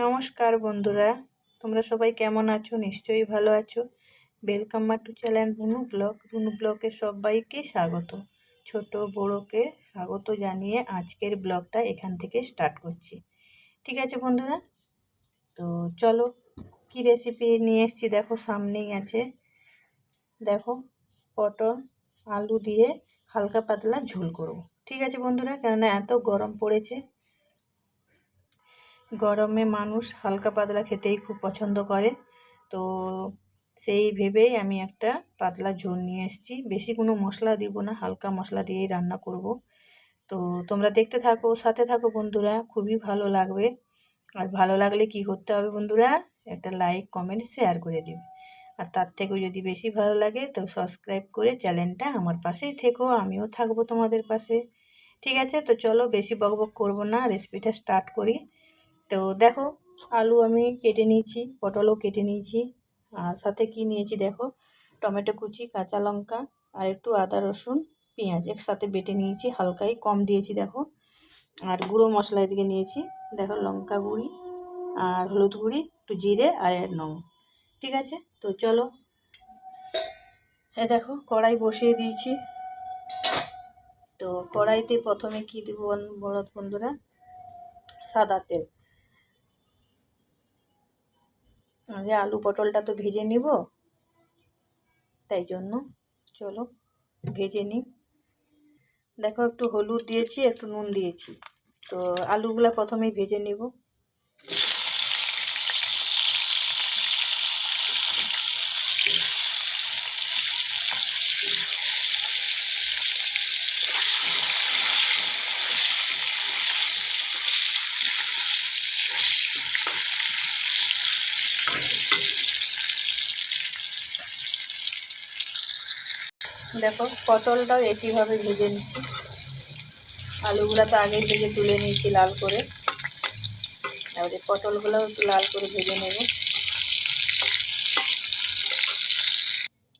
নমস্কার বন্ধুরা, তোমরা সবাই কেমন আছো? নিশ্চয়ই ভালো আছো। ওয়েলকাম মা to channel Runu blog Runu ব্লগে সবাইকে স্বাগত। ছোট বড়োকে স্বাগত জানিয়ে আজকের ব্লগটা এখান থেকে স্টার্ট করছি। ঠিক আছে বন্ধুরা? তো চলো, কি রেসিপি নিয়ে এসেছি দেখো, সামনেই আছে। দেখো, পটল, আলু দিয়ে হালকা পাতলা ঝোল করব। ঠিক আছে বন্ধুরা? কেননা এত গরম পড়েছে। গরমে মানুষ হালকা পাতলা খেতেই খুব পছন্দ করে। তো সেই ভেবেই আমি একটা পাতলা ঝোল নিয়ে এসেছি। বেশি কোনো মশলা দিব না, হালকা মশলা দিয়েই রান্না করব। তো তোমরা দেখতে থাকো, সাথে থাকো বন্ধুরা, খুবই ভালো লাগবে। আর ভালো লাগলে কি করতে হবে বন্ধুরা, একটা লাইক, কমেন্ট, শেয়ার করে দিবে। আর তার থেকেও যদি বেশি ভালো লাগে, তো সাবস্ক্রাইব করে চ্যানেলটা আমার পাশেই থেকো, আমিও থাকব তোমাদের পাশে। ঠিক আছে, তো চলো বেশি বকবক করব না রেসিপিটা স্টার্ট করি। তো দেখো, আলু আমি কেটে নিয়েছি, পটলও কেটে নিয়েছি, আর সাথে কি নিয়েছি দেখো, টমেটো কুচি, কাঁচা লঙ্কা, আর একটু আদা, রসুন, পেঁয়াজ একসাথে বেটে নিয়েছি, হালকাই কম দিয়েছি দেখো, আর গুঁড়ো মশলা এদিকে নিয়েছি, দেখো লঙ্কা গুঁড়ি, আর হলুদ গুঁড়ি, একটু জিরে আর নম ঠিক আছে? তো চলো হ্যাঁ দেখো, কড়াই বসিয়ে দিয়েছি, তো কড়াইতে প্রথমে কী দেবো বলদ বন্ধুরা? সাদা তেল। আগে আলু পটলটা তো ভেজে নিব। তাই জন্য চলো ভেজে নিই। দেখো একটু হলুদ দিয়েছি, একটু নুন দিয়েছি। তো আলুগুলা প্রথমেই ভেজে নিব। দেখো, পটলটাও একইভাবে ভেজে নিচ্ছি। আলুগুলো তো আগেই ভেজে তুলে নিয়েছি লাল করে। তারপরে পটলগুলোও একটু লাল করে ভেজে নেব।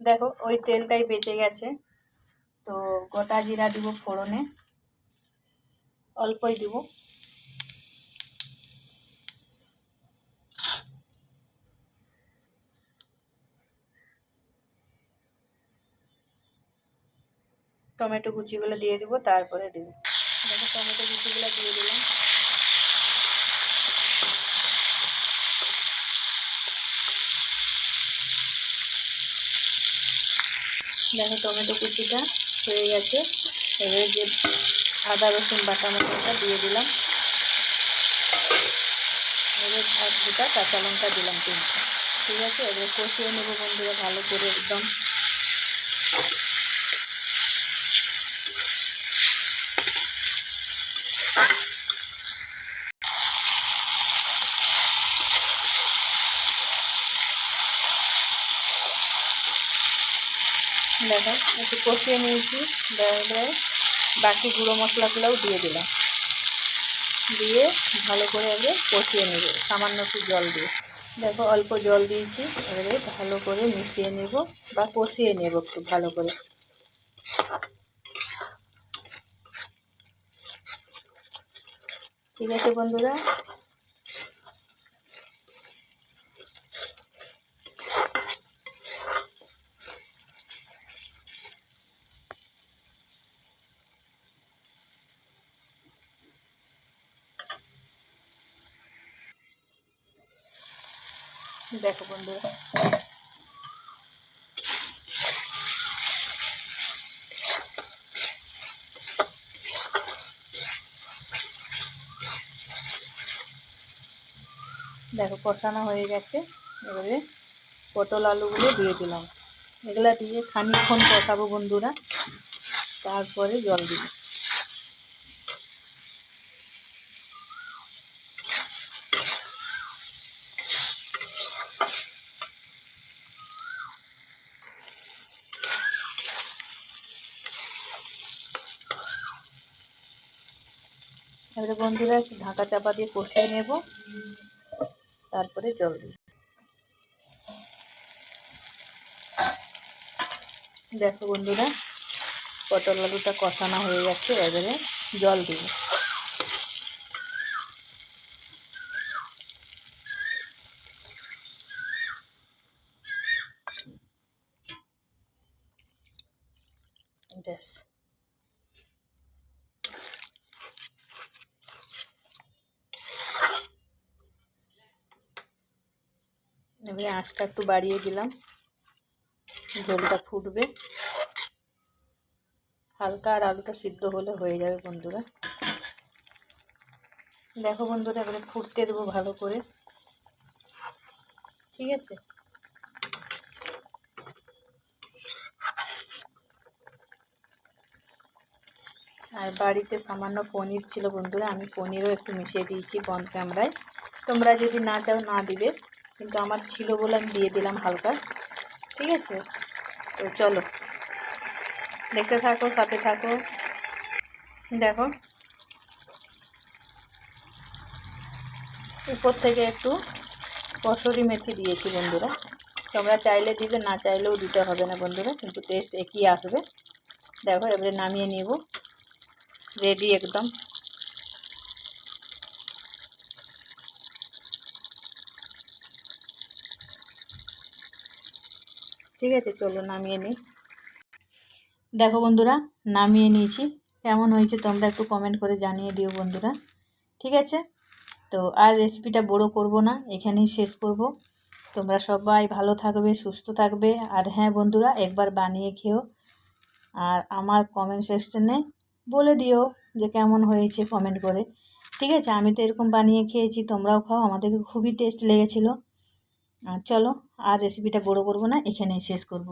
দেখো, ওই তেলটাই বেঁচে গেছে। তো গোটা জিরা দিব ফোড়নে। অল্পই দিব। টমেটো কুচিগুলো দিয়ে দিব, তারপরে দেব। দেখো টমেটো কুচিগুলো দিয়ে দিলাম। দেখো টমেটো কুচিটা হয়ে গেছে। এবারে যে আদা, রসুন বাটা মশলাটা দিয়ে দিলাম। এবার এক দুটা কাঁচা লঙ্কা দিলাম তিনটা। ঠিক আছে? এবার কষিয়ে নেব বন্ধুরা ভালো করে একদম। দেখো, একটু কষিয়ে নিয়েছি এবারে বাকি গুঁড়ো মশলাগুলোও দিয়ে দিলাম। দিয়ে ভালো করে আগে কষিয়ে নেব, সামান্য একটু জল দিয়ে। দেখো, অল্প জল দিয়েছি, এবারে ভালো করে মিশিয়ে নেব বা কষিয়ে নেব একটু ভালো করে। ঠিক আছে বন্ধুরা। দেখো বন্ধুরা। দেখো কষানো হয়ে গেছে। এবারে পটল আলুগুলো দিয়ে দিলাম। এগুলা দিয়ে খানিকক্ষণ কষাবো বন্ধুরা। তারপরে জল দিব। এবারে বন্ধুরা ঢাকা চাপা দিয়ে কষিয়ে নেব। তারপরে জল দিই। দেখো বন্ধুরা পটল আলুটা কষানো হয়ে গেছে এবারে জল দিব। এবারে আঁচটা একটু বাড়িয়ে দিলাম। ঝোলটা ফুটবে। হালকা আর আলুটা সিদ্ধ হলে হয়ে যাবে বন্ধুরা। দেখো বন্ধুরা, এবারে ফুটতে দেবো ভালো করে। ঠিক আছে? আর বাড়িতে সামান্য পনির ছিল বন্ধুরা, আমি পনিরও একটু মিশিয়ে দিয়েছি বন ক্যামেরায়। তোমরা যদি না চাও, না দিবে। কিন্তু আমার ছিল বলে আমি দিয়ে দিলাম হালকা, ঠিক আছে? তো চলো, দেখতে থাকো, সাথে থাকো। দেখো, উপর থেকে একটু কসুরি মেথি দিয়েছি বন্ধুরা। তোমরা চাইলে দিবে, না চাইলেও দিতে হবে না বন্ধুরা, কিন্তু টেস্ট একই আসবে। দেখো, এবারে নামিয়ে নিব। রেডি একদম। ঠিক আছে, চলো নামিয়ে নিই দেখো বন্ধুরা, নামিয়ে নিয়েছি। কেমন হয়েছে তোমরা একটু কমেন্ট করে জানিয়ে দিও বন্ধুরা। ঠিক আছে? তো আর রেসিপিটা বড় করব না, এখানেই শেষ করব। তোমরা সবাই ভালো থাকবে, সুস্থ থাকবে। আর হ্যাঁ বন্ধুরা, একবার বানিয়ে খেও। আর আমার কমেন্ট সেকশনে বলে দিও যে কেমন হয়েছে কমেন্ট করে। ঠিক আছে? আমি তো এরকম বানিয়ে খেয়েছি, তোমরাও খাও। আমাদেরকে খুবই টেস্ট লেগেছিলো। চলো আর রেসিপিটা বড়ো করব না এখানেই শেষ করব।